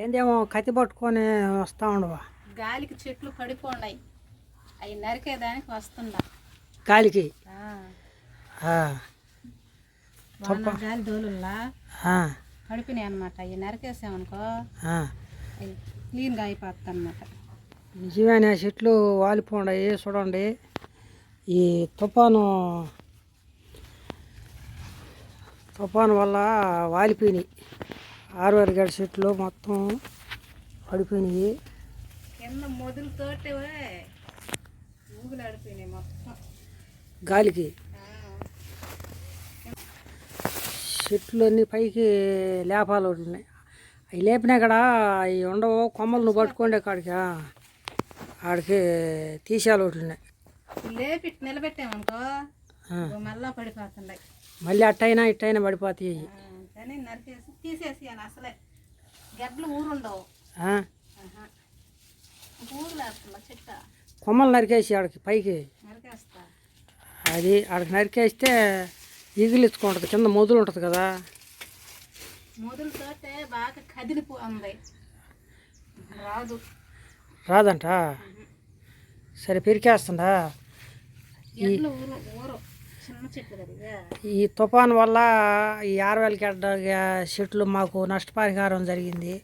ఏందేమో కత్తి పట్టుకొని వస్తా ఉండవా? గాలికి చెట్లు పడిపోన్నాయి అవి నరికేదానికి వస్తుందా గాలికి? గాలి దోలుల్లా? పడిపోయినాయి అనమాట అవి నరికేసామనుకో క్లీన్గా అయిపోతుంది అనమాట నిజమైన చెట్లు వాలిపోండాయి చూడండి. ఈ తుఫాను తుఫాను వల్ల వాలిపోయినాయి. ఆరువారి గడి చెట్లు మొత్తం పడిపోయినాయి. కింద మొదలుతోటే ఊగులు ఆడిపోయినాయి మొత్తం. గాలికి. చెట్లు అన్నీ పైకి లేపాలు ఉన్నాయి. అవి లేపినా కూడా అవి ఉండవు. కొమ్మలు నువ్వు పట్టుకోండి కాడికి ఆ. ఆడికి తీసేయాలి ఒకటి ఉన్నాయి. లేపి నిలబెట్టామనుకో మళ్ళా పడిపోతున్నాయి. మళ్ళీ అట్టయినా ఇట్టయినా పడిపోతాయి. కానీ నరికేసి తీసేసి అని అసలే? గడ్డలు ఊరుండవు. కొమ్మలు నరికేసి ఆడికి పైకి. నరికేస్తా. అది ఆడికి నరికేస్తే ఈగిలిచ్చుకుంటుంది కింద మొదలు ఉంటుంది కదా. మొదలుతోటే బాగా కదిలిపోంది రాదు. రాదంట? సరే పెరికేస్తుందా? ఊరు ఊరు. ఈ తుఫాన్ వల్ల ఈ ఆరువేల గడ్డ చెట్లు మాకు నష్టపరిహారం జరిగింది.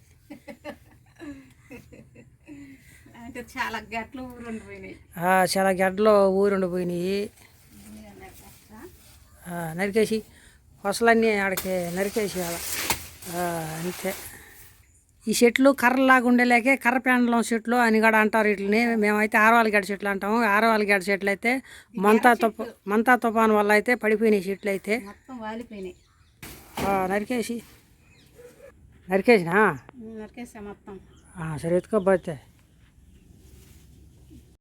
చాలా గట్లు ఊరు ఉండిపోయినాయి ఆ, చాలా గడ్డలు ఊరుండిపోయినాయి. నరికేసి కొసలన్నీ ఆడికి నరికేసి అంతే. ఈ చెట్లు కర్రలాగా ఉండేలాగే కర్ర పెండలం చెట్లు అని కూడా అంటారు వీటిని. మేమైతే ఆరవాల గడ్డ చెట్లు అంటాము. ఆరవాల గడ్డ చెట్లు అయితే మంతా తుఫ మంతా తుఫాన్ వల్ల అయితే పడిపోయినాయి చెట్లు అయితే మొత్తం వాలిపోయినాయి. ఆ, నరికేసి. నరికేసినా? నరికేసా మొత్తం. ఆ, సరే ఎత్తుకోపోతే